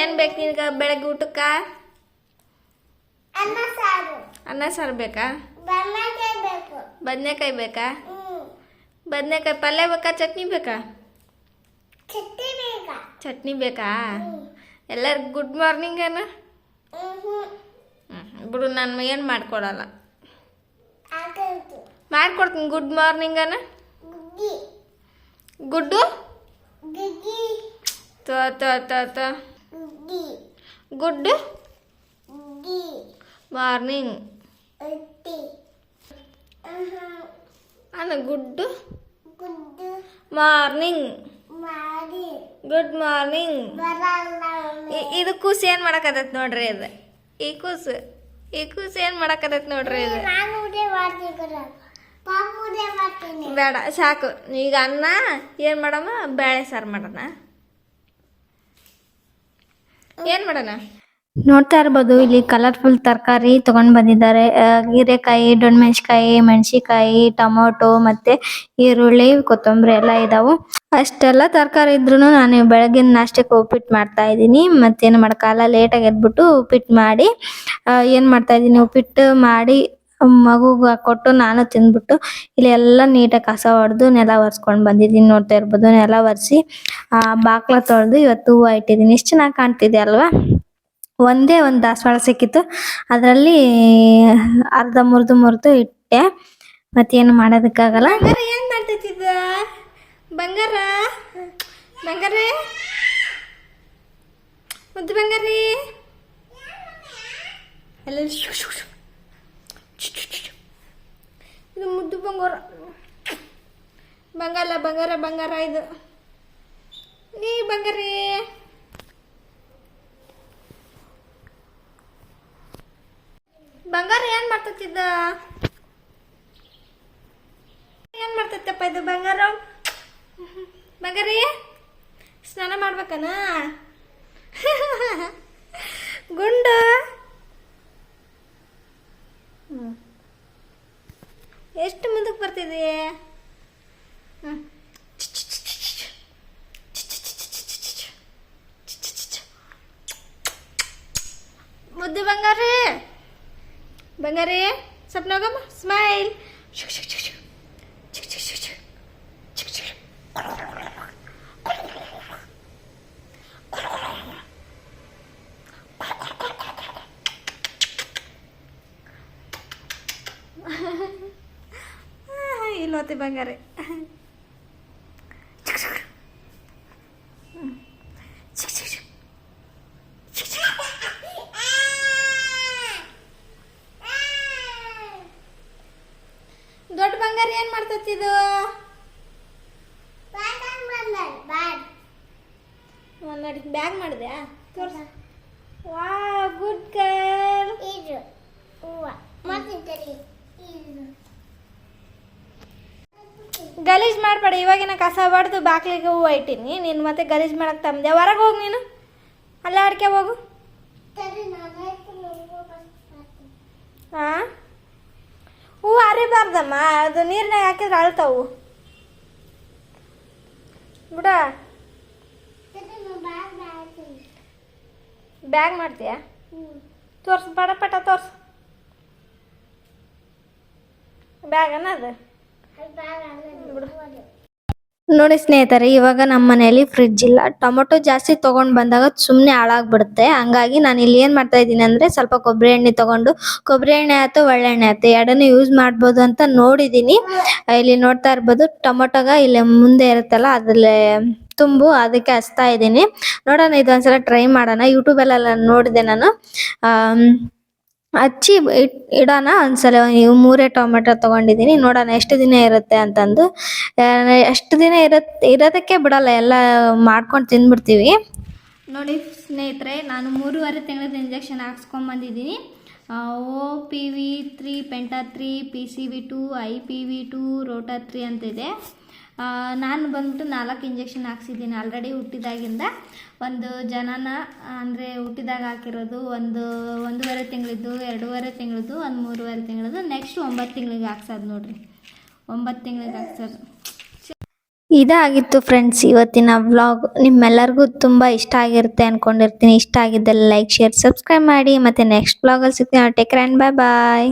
ಏನು ಬೇಕು ನಿನ್ಗ ಬೆಳಗ್ಗೆ ಊಟಕ್ಕ? ಅನ್ನ ಸಾರು. ಅನ್ನ ಸಾರು ಬೇಕಾ? ಬದನೆಕಾಯಿ ಬೇಕಾ. ಬದನೆಕಾಯಿ ಪಲ್ಯ ಬೇಕಾ ಚಟ್ನಿ ಬೇಕಾ? ಚಟ್ನಿ ಬೇಕ? ಚಟ್ನಿ ಬೇಕಾ? ಎಲ್ಲರಿಗೂ ಗುಡ್ ಮಾರ್ನಿಂಗ್ ಏನ ಬಿಡು ನಾನು ಏನು ಮಾಡ್ಕೊಡಲ್ಲ. ಮಾಡ್ಕೊಡ್ತೀನಿ ಗುಡ್ ಮಾರ್ನಿಂಗ್ ಅನ್ನ ಗುಡ್ಡು? ತೋ ತೋ ತೋ ತೋ. ಗುಡ್ ಮಾರ್ನಿಂಗ್ ಅನ್ನ good good morning good morning ಇದು ಕೂಸು ಏನು ಮಾಡಕತ್ತೈತೆ ನೋಡ್ರಿ ಇದು ಈ ಕೂಸು ಈ ಕೂಸು ಏನು ಮಾಡಕತ್ತೈತೆ ನೋಡ್ರಿ ಇದು ಬೇಡ ಸಾಕು. ಈಗ ಅನ್ನ ಏನು ಮಾಡಮ್ಮ ಬೇಳೆ ಸಾರು ಮಾಡೋಣ. ಏನು ಮಾಡೋಣ? ನೋಡ್ತಾ ಇರ್ಬೋದು, ಇಲ್ಲಿ ಕಲರ್ಫುಲ್ ತರಕಾರಿ ತಗೊಂಡ್ ಬಂದಿದ್ದಾರೆ. ಹೀರೆಕಾಯಿ ದೊಣ್ಣಮೆಣಸಿಕಾಯಿ ಮೆಣಸಿಕಾಯಿ ಟೊಮೊಟೊ ಮತ್ತೆ ಈರುಳ್ಳಿ, ಕೊತ್ತಂಬರಿ ಎಲ್ಲ ಇದಾವು. ಅಷ್ಟೆಲ್ಲ ತರಕಾರಿ ಇದ್ರು ನಾನು ಬೆಳಗಿನ ನಾಷ್ಟಕ್ಕೆ ಉಪ್ಪಿಟ್ಟು ಮಾಡ್ತಾ ಇದ್ದೀನಿ. ಮತ್ತೇನು ಮಾಡೋಕ್ಕಾಗಲ್ಲ ಲೇಟಾಗಿ ಎದ್ಬಿಟ್ಟು ಉಪ್ಪಿಟ್ಟು ಮಾಡಿ ಏನ್ ಮಾಡ್ತಾ ಇದ್ದೀನಿ, ಉಪ್ಪಿಟ್ಟು ಮಾಡಿ ಮಗುಗೆ ಕೊಟ್ಟು ನಾನು ತಿಂದ್ಬಿಟ್ಟು ಇಲ್ಲಿ ಎಲ್ಲ ನೀಟಾಗಿ ಕಸ ಹೊಡೆದು ನೆಲ ಒರೆಸ್ಕೊಂಡು ಬಂದಿದ್ದೀನಿ ನೋಡ್ತಾ ಇರ್ಬೋದು. ನೆಲ ಒರೆಸಿ ಬಾಕ್ಲ ತೊಳೆದು ಇವತ್ತು ಹೂವು ಇಟ್ಟಿದ್ದೀನಿ. ಇಷ್ಟು ಚೆನ್ನಾಗಿ ಕಾಣ್ತಿದೆ ಅಲ್ವಾ? ಒಂದೇ ಒಂದು ದಾಸವಾಳ ಸಿಕ್ಕಿತ್ತು. ಅದರಲ್ಲಿ ಅರ್ಧ ಮುರಿದು ಮುರಿದು ಇಟ್ಟೆ. ಮತ್ತೇನು ಮಾಡೋದಕ್ಕಾಗಲ್ಲ. ಏನು ಮಾಡ್ತಿದ್ದ ಬಂಗಾರ? ಬಂಗಾರ? ಮುದ್ದು ಬಂಗಾರಿ? ಎಲ್ಲ. ಇದು ಮುದ್ದು ಬಂಗಾರ. ಬಂಗಾರ ಬಂಗಾರ ಬಂಗಾರ ಇದು. ನೀ ಬಂಗಾರಿ ಬಂಗಾರ ಏನು ಮಾಡ್ತತ್ತಿದ್ದ ಏನ್ ಮಾಡ್ತೈತಪ್ಪ ಇದು ಬಂಗಾರ? ಬಂಗಾರಿ ಸ್ನಾನ ಮಾಡ್ಬೇಕನ? ಗುಂಡು. ಎಷ್ಟು ಮುಂದಕ್ಕೆ ಬರ್ತಿದೆ? ಹ್ಮ್. ಮುದ್ದು ಬಂಗಾರಿ. ಬಂಗಾರಿ ಸ್ವಲ್ಪ ನಗಮ್ಮ ಸ್ಮೈಲ್ ಇಲ್ಲೋತಿ ಬಂಗಾರೆ. ದೊಡ್ಡ ಬಂಗಾರ ಏನ್ ಮಾಡ್ತೈತಿ ಇದು? ಬ್ಯಾಡ್ ಬಂದ ಬ್ಯಾಡ್ ಒಂದ್ ನೋಡಿ ಬ್ಯಾಗ್ ಮಾಡಿದೆ ತೋರ್ಸ. Good girl. ಇದು. ಹೂವ. ಇದು. ಗಲೀಜ್ ಮಾಡಬೇಡ ಇವಾಗಿನ ಕಸ ಬಡ್ದು ಬಾಕ್ಲಿಗೆ ಹೂವು ಇಟ್ಟಿನಿ. ನೀನು ಮತ್ತೆ ಗಲೀಜ್ ಮಾಡಕ್ ತಂದೆ. ಹೊರಗೆ ಹೋಗಿ ನೀನು. ಅಲ್ಲೇ ಅಡ್ಕೆ ಹೋಗು. ಹಾಂ ಹೂವ ಅರಿಬಾರ್ದಮ್ಮ ಅದು ನೀರ್ನಾಗ ಹಾಕಿದ್ರೆ ಅಳ್ತಾವು. ಬಿಡ. ಬ್ಯಾಗ್ ಮಾಡ್ತೀಯ? ತೋರ್ಸು ಪಟ ಪಟ ತೋರ್ಸು. ಬ್ಯಾಗ್ ಅನ್ನ ಅದು ನೋಡಿ ಸ್ನೇಹಿತರೆ, ಇವಾಗ ನಮ್ಮ ಮನೆಯಲ್ಲಿ ಫ್ರಿಡ್ಜ್ ಇಲ್ಲ. ಟೊಮೊಟೊ ಜಾಸ್ತಿ ತಗೊಂಡ್ ಬಂದಾಗ ಸುಮ್ಮನೆ ಹಾಳಾಗ್ಬಿಡುತ್ತೆ. ಹಂಗಾಗಿ ನಾನು ಇಲ್ಲಿ ಏನ್ ಮಾಡ್ತಾ ಇದ್ದೀನಿ ಅಂದ್ರೆ ಸ್ವಲ್ಪ ಕೊಬ್ಬರಿ ಎಣ್ಣೆ ತಗೊಂಡು, ಕೊಬ್ಬರಿ ಎಣ್ಣೆ ಆಯ್ತು ಒಳ್ಳೆಣ್ಣೆ ಆಯ್ತು. ಎರಡನ್ನೂ ಯೂಸ್ ಮಾಡ್ಬೋದು ಅಂತ ನೋಡಿದೀನಿ ಇಲ್ಲಿ ನೋಡ್ತಾ ಇರ್ಬೋದು, ಟೊಮೊಟೊಗ ಇಲ್ಲಿ ಮುಂದೆ ಇರುತ್ತಲ್ಲ, ಅದ್ರಲ್ಲೇ ತುಂಬು, ಅದಕ್ಕೆ ಹಚ್ತಾ ಇದ್ದೀನಿ. ನೋಡೋಣ, ಇದೊಂದ್ಸಲ ಟ್ರೈ ಮಾಡೋಣ. ಯೂಟ್ಯೂಬಲ್ಲೆಲ್ಲ ನೋಡಿದೆ ನಾನು. ಹಚ್ಚಿ ಇಟ್- ಇಡೋಣ ಒಂದ್ಸಲ. ಇವು ಮೂರೇ ಟೊಮೆಟೊ ತಗೊಂಡಿದ್ದೀನಿ. ನೋಡೋಣ ಎಷ್ಟು ದಿನ ಇರುತ್ತೆ ಅಂತಂದು. ಎಷ್ಟು ದಿನ ಇರತ್, ಇರೋದಕ್ಕೆ ಬಿಡೋಲ್ಲ. ಎಲ್ಲ ಮಾಡ್ಕೊಂಡು ತಿಂದ್ಬಿಡ್ತೀವಿ. ನೋಡಿ ಸ್ನೇಹಿತರೆ, ನಾನು ಮೂರುವರೆ ತಿಂಗಳದ injection ಹಾಕ್ಸ್ಕೊಂಬಂದಿದ್ದೀನಿ. O P V three, penta three, P C V two, I P V two, rota three ಅಂತಿದೆ. ನಾನು ಬಂದ್ಬಿಟ್ಟು ನಾಲ್ಕು ಇಂಜೆಕ್ಷನ್ ಹಾಕ್ಸಿದ್ದೀನಿ. ಆಲ್ರೆಡಿ ಹುಟ್ಟಿದಾಗಿಂದ ಒಂದು ಜನನ, ಅಂದರೆ ಹುಟ್ಟಿದಾಗ ಹಾಕಿರೋದು ಒಂದು ಒಂದೂವರೆ ತಿಂಗಳಿದ್ದು, ಎರಡೂವರೆ ತಿಂಗಳದ್ದು, ಒಂದು ಮೂರುವರೆ ತಿಂಗಳದ್ದು ನೆಕ್ಸ್ಟ್ ಒಂಬತ್ತು ತಿಂಗಳಿಗೆ ಹಾಕ್ಸೋದು ನೋಡಿರಿ. ಒಂಬತ್ತು ತಿಂಗಳಿಗೆ ಹಾಕ್ಸೋದು. ಇದಾಗಿತ್ತು ಫ್ರೆಂಡ್ಸ್ ಇವತ್ತಿನ ವ್ಲಾಗ್ ನಿಮ್ಮೆಲ್ಲರಿಗೂ ತುಂಬ ಇಷ್ಟ ಆಗಿರುತ್ತೆ ಅಂದ್ಕೊಂಡಿರ್ತೀನಿ ಇಷ್ಟ ಆಗಿದ್ದಲ್ಲಿ ಲೈಕ್ ಶೇರ್ ಸಬ್ಸ್ಕ್ರೈಬ್ ಮಾಡಿ. ಮತ್ತು ನೆಕ್ಸ್ಟ್ ವ್ಲಾಗಲ್ಲಿ ಸಿಗ್ತೀನಿ. Take and bye bye